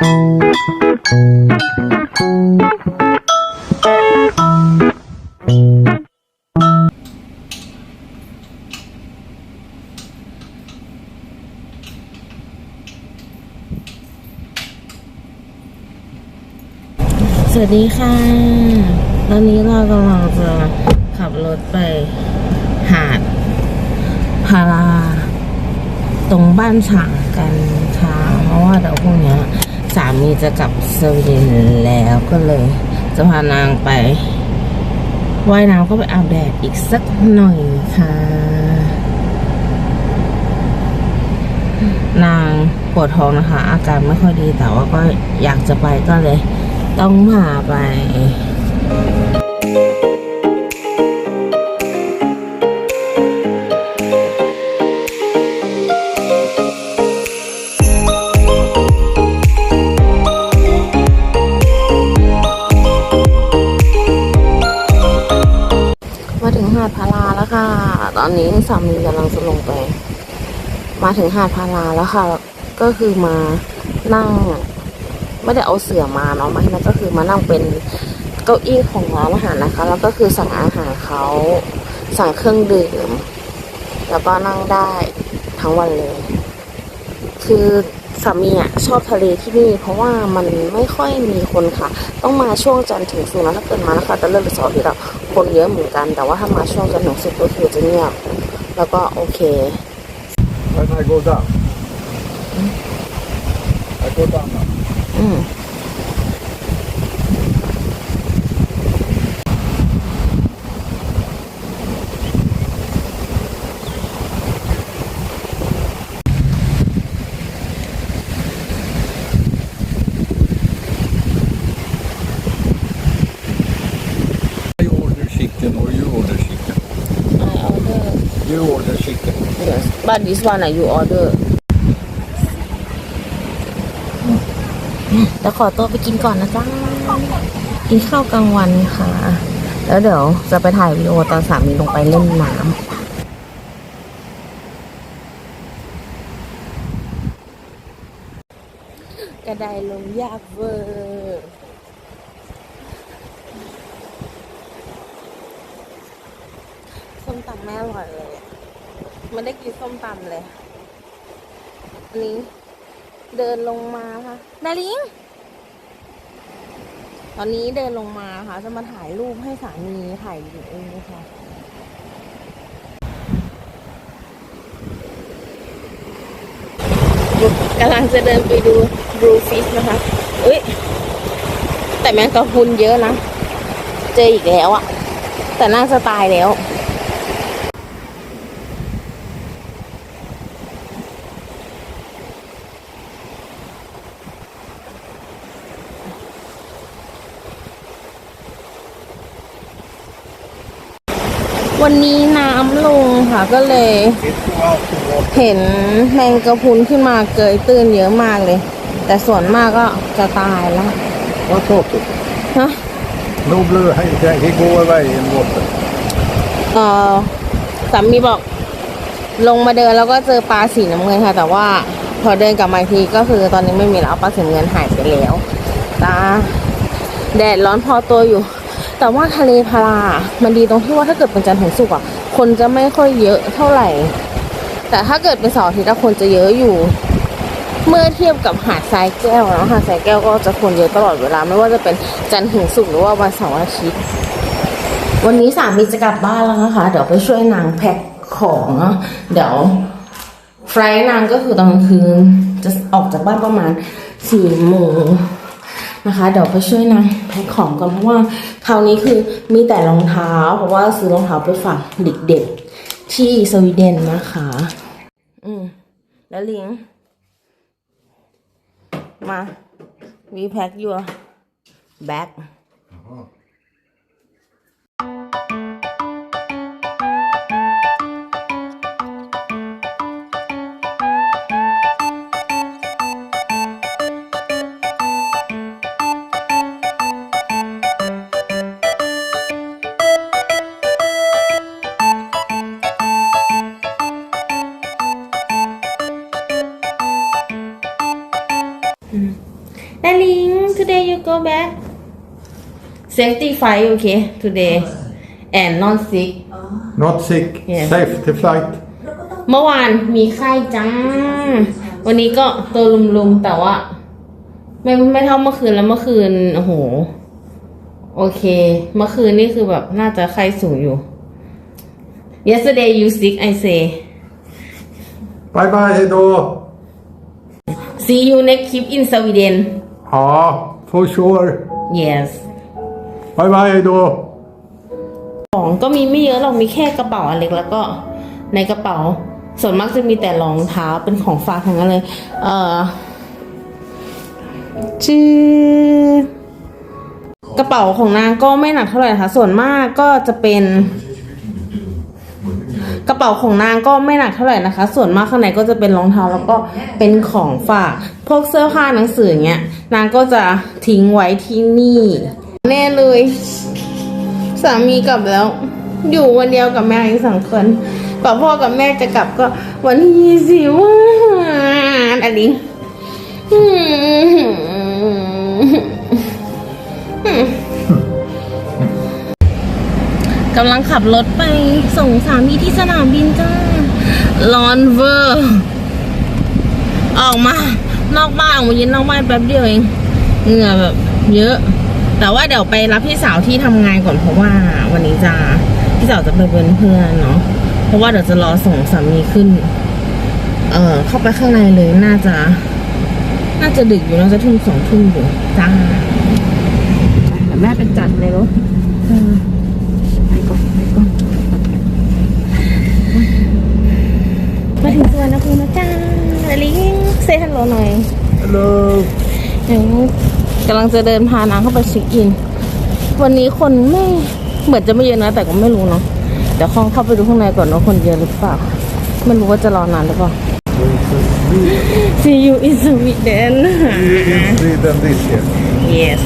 สวัสดีค่ะ ตอนนี้เรากำลังจะขับรถไปหาดพารา ตรงบ้านฉางกันค่ะเพราะว่าเดี๋ยวพรุ่งนี้ สามีจะกลับสวีเดนแล้วก็เลยจะพานางไปว่ายน้ำก็ไปอาบแดดอีกสักหน่อยค่ะ นางปวดท้องนะคะ อาการไม่ค่อยดีแต่ว่าก็อยากจะไปก็เลย ต้องมาไป ตอนนี้สามีกำลังจะลงไป มาถึงหาดพาราแล้วค่ะ ก็คือมานั่ง ไม่ได้เอาเสื่อมาเนาะมานะก็คือมานั่งเป็นเก้าอี้ของร้านอาหารนะคะ แล้วก็คือสั่งอาหารเขาสั่งเครื่องดื่มแล้วก็นั่งได้ทั้งวันเลย คือ สามีอะชอบทะเลที่นี่ เพราะว่ามันไม่ค่อยมีคนค่ะ ต้องมาช่วงจันทร์ถึงศุกร์นะถ้าเกิดมานะคะจะเริ่มเป็นเสาร์อาทิตย์อะคนเยอะเหมือนกัน แต่ว่าถ้ามาช่วงจันทร์ถึงศุกร์ก็คือจะเงียบแล้วก็โอเค When I go down. I go down now. อืม I order chicken or you order chicken. I order You order chicken. yes but this one อะ you order แล้วขอตัวไปกินก่อนนะจ๊ะ กินข้าวกลางวันค่ะ แล้วเดี๋ยวจะไปถ่ายวิดีโอตอนสามีลงไปเล่นน้ำกระไดลงยากเวอร์ ส้มตำแม่อร่อยเลยอะไม่ได้กินส้มตำเลยอันนี้ เดินลงมาค่ะดาริงตอนนี้เดินลงมาค่ะ จะมาถ่ายรูปให้สามีถ่ายวิดีโอค่ะกำลังจะเดินไปดูบลูฟิชนะคะอุ้ย แต่แมงกะพรุนเยอะนะ เจออีกแล้วอะแต่น่าจะตายแล้ว วันนี้น้ำลงค่ะก็เลย It go out to water. เห็นแมงกะพรุนขึ้นมาเกยตื้นเยอะมากเลย แต่ส่วนมากก็จะตายแล้ว What happened? ฮะ No blue, he, he go away in water. เออสามีบอก ลงมาเดินแล้วก็เจอปลาสีน้ำเงินค่ะ แต่ว่าพอเดินกลับมาอีกทีก็คือตอนนี้ไม่มีแล้วปลาสีน้ำเงินหายไปแล้วตาแดดร้อนพอตัวอยู่ แต่ว่าทะเลพารามันดีตรงที่ว่าถ้าเกิดเป็นจันทร์ถึงศุกร์อะ คนจะไม่ค่อยเยอะเท่าไหร่ แต่ถ้าเกิดเป็นเสาร์อาทิตย์คนจะเยอะอยู่ เมื่อเทียบกับหาดทรายแก้วแล้วหาดทรายแก้วก็จะคนเยอะตลอดเวลา ไม่ว่าจะเป็นจันทร์ถึงศุกร์หรือว่าวันเสาร์อาทิตย์ วันนี้สามีจะกลับบ้านแล้วนะคะ เดี๋ยวไปช่วยนางแพ็คของเนาะเดี๋ยวไฟล์นางก็คือตอนกลางคืนจะออกจากบ้านประมาณสี่โมง นะคะ เดี๋ยวไปช่วยนางแพ็คของก่อนเพราะว่าคราวนี้คือมีแต่รองเท้า เพราะว่าซื้อรองเท้าไปฝากเด็กๆที่สวีเดนนะคะ อืมแล้วลิง มา we pack your bag go back safety flight okay today and not sick Not sick. Yes. Safety flight. เมื่อวานมีไข้จ้า วันนี้ก็ตัวลุมๆ แต่ว่า ไม่ไม่เท่าเมื่อคืนแล้วเมื่อคืน โอ้โห โอเค เมื่อคืนนี่คือแบบน่าจะไข้สูงอยู่ yesterday you sick I say Bye bye, hejdå. see you next clip in Sweden Ja, for sure. yes Bye bye, hejdå. ของก็มีไม่เยอะหรอกมีแค่กระเป๋าอันเล็กแล้วก็ในกระเป๋า ส่วนมากจะมีแต่รองเท้าเป็นของฝากทั้งนั้นเลย เอ่อชื่อกระเป๋าของนางก็ไม่หนักเท่าไหร่นะคะส่วนมากก็จะเป็น กระเป๋าของนางก็ไม่หนักเท่าไหร่นะคะ ส่วนมากข้างในก็จะเป็นรองเท้าแล้วก็เป็นของฝาก พวกเสื้อผ้าหนังสือเงี้ย นางก็จะทิ้งไว้ที่นี่ แน่เลย สามีกลับแล้ว อยู่วันเดียวกับแม่อีกสองคนกว่าพ่อกับแม่จะกลับก็ วันที่ยี่สิบวันอะไรอืม กำลังขับรถไปส่งสามีที่สนามบินจ้าร้อนเวอร์ ออกมา นอกบ้านออกมายืนนอกบ้านแป๊บเดียวเองเหงื่อแบบ เยอะ แต่ว่าเดี๋ยวไปรับพี่สาวที่ทำงานก่อนเพราะว่าวันนี้จะพี่สาวจะไปเป็นเพื่อนเนาะเพราะว่าเดี๋ยวจะรอส่งสามีขึ้น เอ่อเข้าไปข้างในเลยน่าจะ น่าจะดึกอยู่น่าจะทุ่มสองทุ่มอยู่จ้าแต่แม่เป็นจัดเลยรถเออไปก่อนไปก่อน มาถึงสวนนะคุณนะจ้าลิงเซฮัลโหลหน่อย Hello. เดี๋ยวกำลังจะเดินพานางเข้าไปเช็คอิน วันนี้คนไม่เหมือนจะไม่เยอะนะ แต่ก็ไม่รู้เนาะเดี๋ยวคองเข้าไปดูข้างในก่อนว่าคนเยอะหรือเปล่าไม่รู้ว่าจะรอนานหรือเปล่า See you in Sweden In Sweden this year. Yes